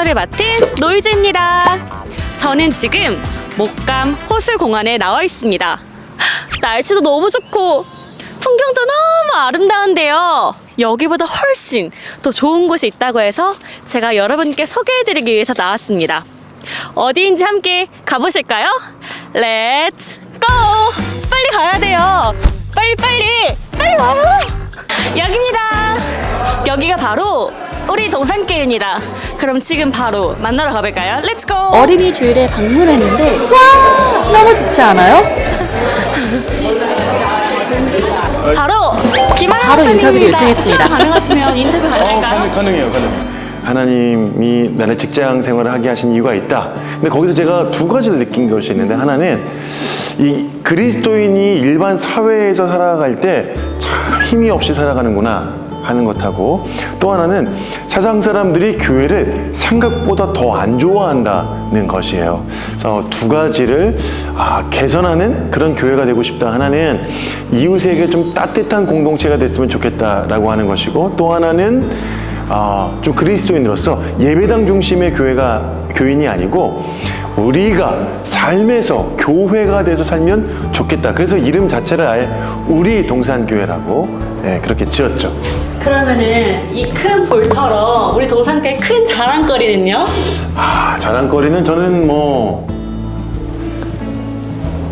캐릭터를 맡은 노유주입니다. 저는 지금 목감 호수공원에 나와 있습니다. 날씨도 너무 좋고 풍경도 너무 아름다운데요. 여기보다 훨씬 더 좋은 곳이 있다고 해서 제가 여러분께 소개해드리기 위해서 나왔습니다. 어디인지 함께 가보실까요? 렛츠 고! 빨리 가야 돼요. 빨리 빨리 빨리 와요. 여기입니다. 여기가 바로 우리 동산길입니다. 그럼 지금 바로 만나러 가볼까요? 렛츠 고! 어린이 주일에 방문했는데 와 너무 좋지 않아요? 바로 김하나 바로 인터뷰를 박사님입니다. 요청했습니다. 시간 가능하시면 인터뷰 어, 가능할까요? 가능, 가능해요, 가능. 하나님이 나를 직장 생활을 하게 하신 이유가 있다. 근데 거기서 제가 두 가지를 느낀 것이 있는데 하나는 이 그리스도인이 일반 사회에서 살아갈 때 참 힘이 없이 살아가는구나 하는 것하고 또 하나는 세상 사람들이 교회를 생각보다 더 안 좋아한다는 것이에요. 그래서 두 가지를 아, 개선하는 그런 교회가 되고 싶다. 하나는 이웃에게 좀 따뜻한 공동체가 됐으면 좋겠다라고 하는 것이고 또 하나는 아, 좀 그리스도인으로서 예배당 중심의 교회가 교인이 아니고 우리가 삶에서 교회가 돼서 살면 좋겠다. 그래서 이름 자체를 아예 우리 동산교회라고 예, 그렇게 지었죠. 그러면은 이 큰 볼처럼 우리 동산교회 큰 자랑거리는요? 아, 자랑거리는 저는 뭐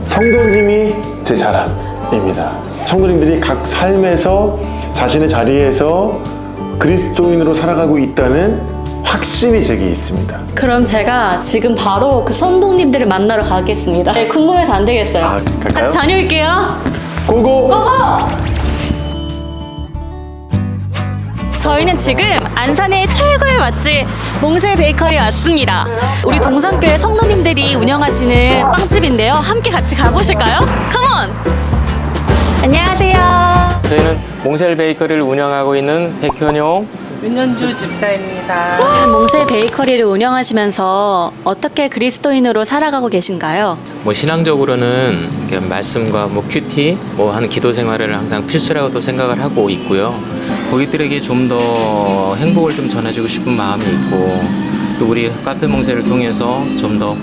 성도님이 제 자랑입니다. 성도님들이 각 삶에서 자신의 자리에서 그리스도인으로 살아가고 있다는 확신이 제게 있습니다. 그럼 제가 지금 바로 그 선동님들을 만나러 가겠습니다. 네, 궁금해서 안 되겠어요. 아, 갈까요? 같이 다녀올게요. 고고! 저희는 지금 안산의 최고의 맛집 몽쉘 베이커리에 왔습니다. 우리 동산교회 성도님들이 운영하시는 빵집인데요. 함께 같이 가보실까요? 컴온! 안녕하세요. 저희는 몽쉘 베이커리를 운영하고 있는 백현용 윤현주 집사입니다. 몽쉘 베이커리를 운영하시면서 어떻게 그리스도인으로 살아가고 계신가요? 뭐 신앙적으로는 이렇게 말씀과 뭐 큐티 뭐 하는 기도 생활을 항상 필수라고 또 생각을 하고 있고요. 고객들에게 좀 더 행복을 좀 전해주고 싶은 마음이 있고 또 우리 카페 몽쉘을 통해서 좀 더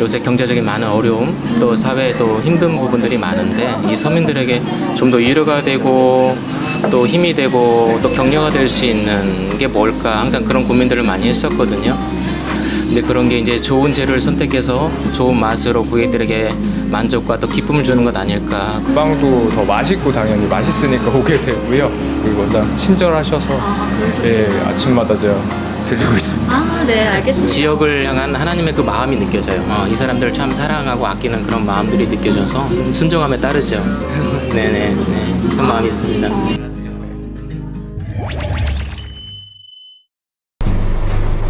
요새 경제적인 많은 어려움 또 사회에 또 힘든 부분들이 많은데 이 서민들에게 좀 더 위로가 되고 또 힘이 되고 또 격려가 될 수 있는 게 뭘까 항상 그런 고민들을 많이 했었거든요. 근데 그런 게 이제 좋은 재료를 선택해서 좋은 맛으로 고객들에게 만족과 또 기쁨을 주는 것 아닐까. 빵도 더 맛있고 당연히 맛있으니까 오게 되고요. 그리고 워낙 친절하셔서 예, 아침마다 제가 들리고 있습니다. 아, 네, 알겠습니다. 지역을 향한 하나님의 그 마음이 느껴져요. 어, 이 사람들을 참 사랑하고 아끼는 그런 마음들이 느껴져서 순종함에 따르죠. 네네, 네. 그런 마음이 있습니다.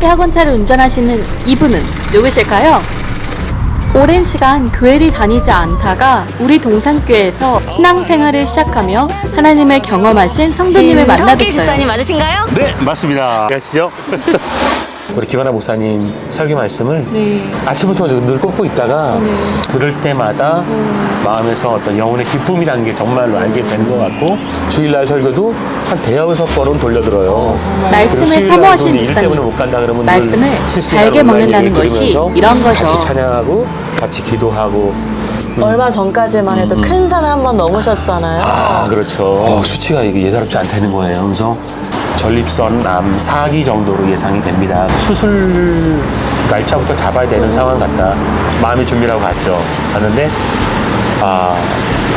학원차를 운전하시는 이분은 누구실까요? 오랜 시간 교회를 다니지 않다가 우리 동산교회에서 신앙생활을 시작하며 하나님을 경험하신 성도님을 만나뵀어요. 집사님 맞으신가요? 네, 맞습니다. 안녕하시죠? 우리 김하나 목사님 설교 말씀을 아침부터 저늘 꽂고 있다가 들을 때마다 마음에서 어떤 영혼의 기쁨이라는 게 정말로 알게 되는 것 같고 주일날 설교도 한 대여섯 번은 돌려들어요. 말씀을 주일날도 사모하시는 이제 일 때문에. 못 간다 그러면 말씀을 늘 온라인 먹는다는 것이 이런 거죠. 같이 찬양하고 같이 기도하고 얼마 전까지만 해도 큰 산을 한 번 넘으셨잖아요. 아, 그렇죠. 어, 수치가 이게 예사롭지 않다는 거예요. 그래서 전립선 암 4기 정도로 예상이 됩니다. 수술 날짜부터 잡아야 되는 상황 같다. 마음의 준비라고 갔죠. 갔는데, 아,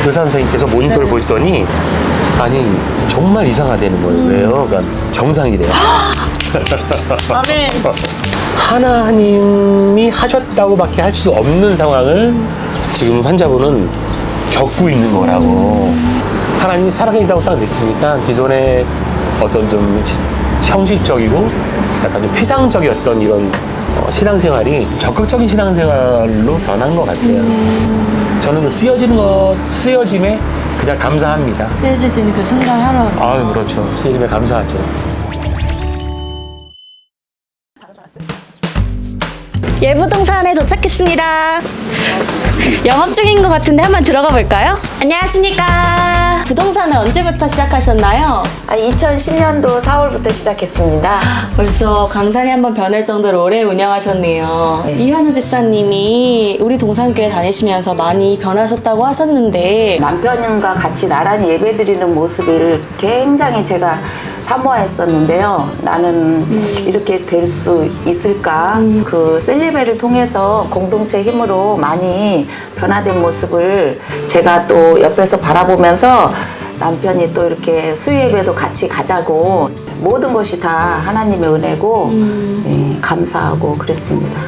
의사 선생님께서 모니터를 보시더니, 아니, 정말 이상하다는 거예요. 왜요? 그러니까 정상이래요. 아멘. 하나님이 하셨다고밖에 할 수 없는 상황을 지금 환자분은 겪고 있는 거라고. 하나님이 살아계시다고 딱 느끼니까 기존의 어떤 좀 형식적이고 약간 좀 피상적이었던 이런 어, 신앙생활이 적극적인 신앙생활로 변한 것 같아요. 저는 그 쓰여지는 것, 쓰여짐에 그냥 감사합니다. 쓰여질 수 있는 그 순간 하루. 아유, 그렇죠. 쓰여짐에 감사하죠. 예부동산에 도착했습니다. 영업 중인 것 같은데 한번 들어가 볼까요? 안녕하십니까. 부동산을 언제부터 시작하셨나요? 아, 2010년도 4월부터 시작했습니다. 벌써 강산이 한번 변할 정도로 오래 운영하셨네요. 네. 이한우 집사님이 우리 동산교회 다니시면서 많이 변하셨다고 하셨는데 남편과 같이 나란히 예배 드리는 모습을 굉장히 제가 사모했었는데요. 나는 이렇게 될 수 있을까? 그 셀리베를 통해서 공동체 힘으로 많이 변화된 모습을 제가 또 옆에서 바라보면서 남편이 또 이렇게 수예배도 같이 가자고 모든 것이 다 하나님의 은혜고 예, 감사하고 그랬습니다.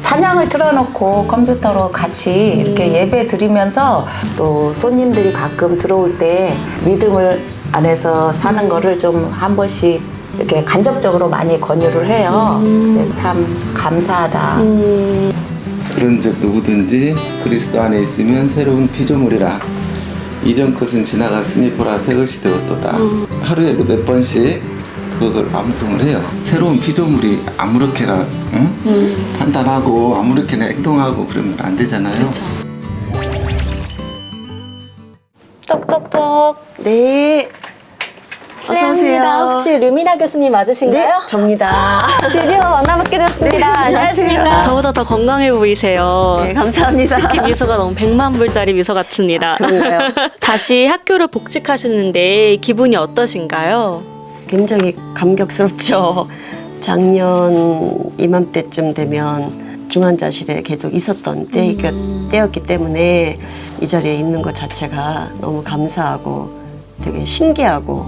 찬양을 틀어놓고 컴퓨터로 같이 이렇게 예배 드리면서 또 손님들이 가끔 들어올 때 믿음을 안에서 사는 거를 좀 한 번씩 이렇게 간접적으로 많이 권유를 해요. 그래서 참 감사하다. 그런즉 누구든지 그리스도 안에 있으면 새로운 피조물이라 이전 것은 지나갔으니 보라 새 것이 되었도다. 하루에도 몇 번씩 그걸 암송을 해요. 새로운 피조물이 아무렇게나 응? 판단하고 아무렇게나 행동하고 그러면 안 되잖아요. 똑똑똑. 네. 실례합니다. 혹시 루미나 교수님 맞으신가요? 네, 접니다. 드디어 만나뵙게 되었습니다. 안녕하십니까? 저보다 더 건강해 보이세요. 네, 감사합니다. 특히 미소가 너무 백만 불짜리 미소 같습니다. 그런가요? 다시 학교를 복직하셨는데 기분이 어떠신가요? 굉장히 감격스럽죠. 작년 이맘때쯤 되면 중환자실에 계속 있었던 때이 때였기 때문에 이 자리에 있는 것 자체가 너무 감사하고 되게 신기하고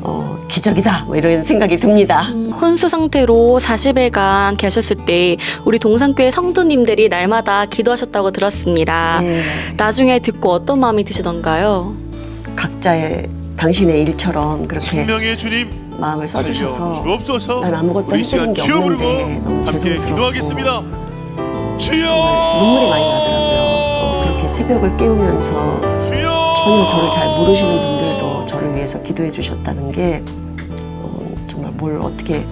어, 기적이다 뭐 이런 생각이 듭니다. 혼수 상태로 40일간 계셨을 때 우리 동산교회 성도님들이 날마다 기도하셨다고 들었습니다. 네. 나중에 듣고 어떤 마음이 드시던가요? 각자의 당신의 일처럼 그렇게 생명의 주님 마음을 써주셔서 주옵소서 난 아무것도 우리 해드린 게 주여 없는데 부르고 너무 함께 죄송스럽고 기도하겠습니다 주여 정말 눈물이 많이 나더라고요. 어, 그렇게 새벽을 깨우면서 주여 전혀 저를 잘 모르시는 저를 위해서 기도해 주셨다는 게 어, 정말 뭘 어떻게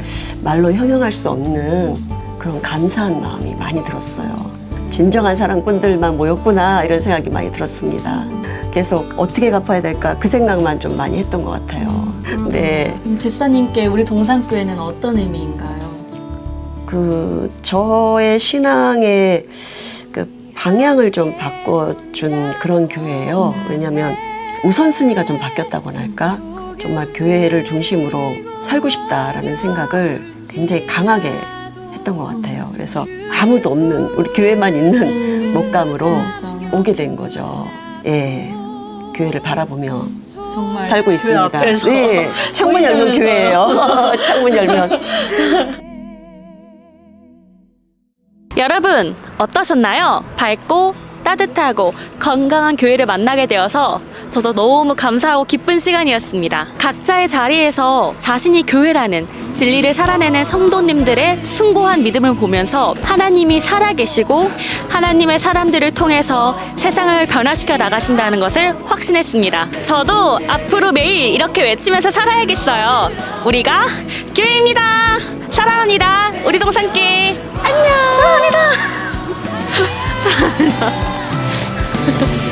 말로 형용할 수 없는 그런 감사한 마음이 많이 들었어요. 진정한 사랑꾼들만 모였구나 이런 생각이 많이 들었습니다. 계속 어떻게 갚아야 될까 그 생각만 좀 많이 했던 것 같아요. 네. 그럼 집사님께 우리 동산교회는 어떤 의미인가요? 그 저의 신앙의 그 방향을 좀 바꿔준 그런 교회예요. 왜냐하면 우선순위가 좀 바뀌었다고나 할까? 정말 교회를 중심으로 살고 싶다라는 생각을 굉장히 강하게 했던 것 같아요. 그래서 아무도 없는 우리 교회만 있는 목감으로 진짜. 오게 된 거죠. 예, 교회를 바라보며 정말 살고 있습니다. 네, 창문 열면. 교회예요. 창문 열면. 여러분 어떠셨나요? 밝고 따뜻하고 건강한 교회를 만나게 되어서 저도 너무 감사하고 기쁜 시간이었습니다. 각자의 자리에서 자신이 교회라는 진리를 살아내는 성도님들의 숭고한 믿음을 보면서 하나님이 살아계시고 하나님의 사람들을 통해서 세상을 변화시켜 나가신다는 것을 확신했습니다. 저도 앞으로 매일 이렇게 외치면서 살아야겠어요. 우리가 교회입니다. 사랑합니다. 우리 동산께 안녕. 사랑합니다. 사랑합니다.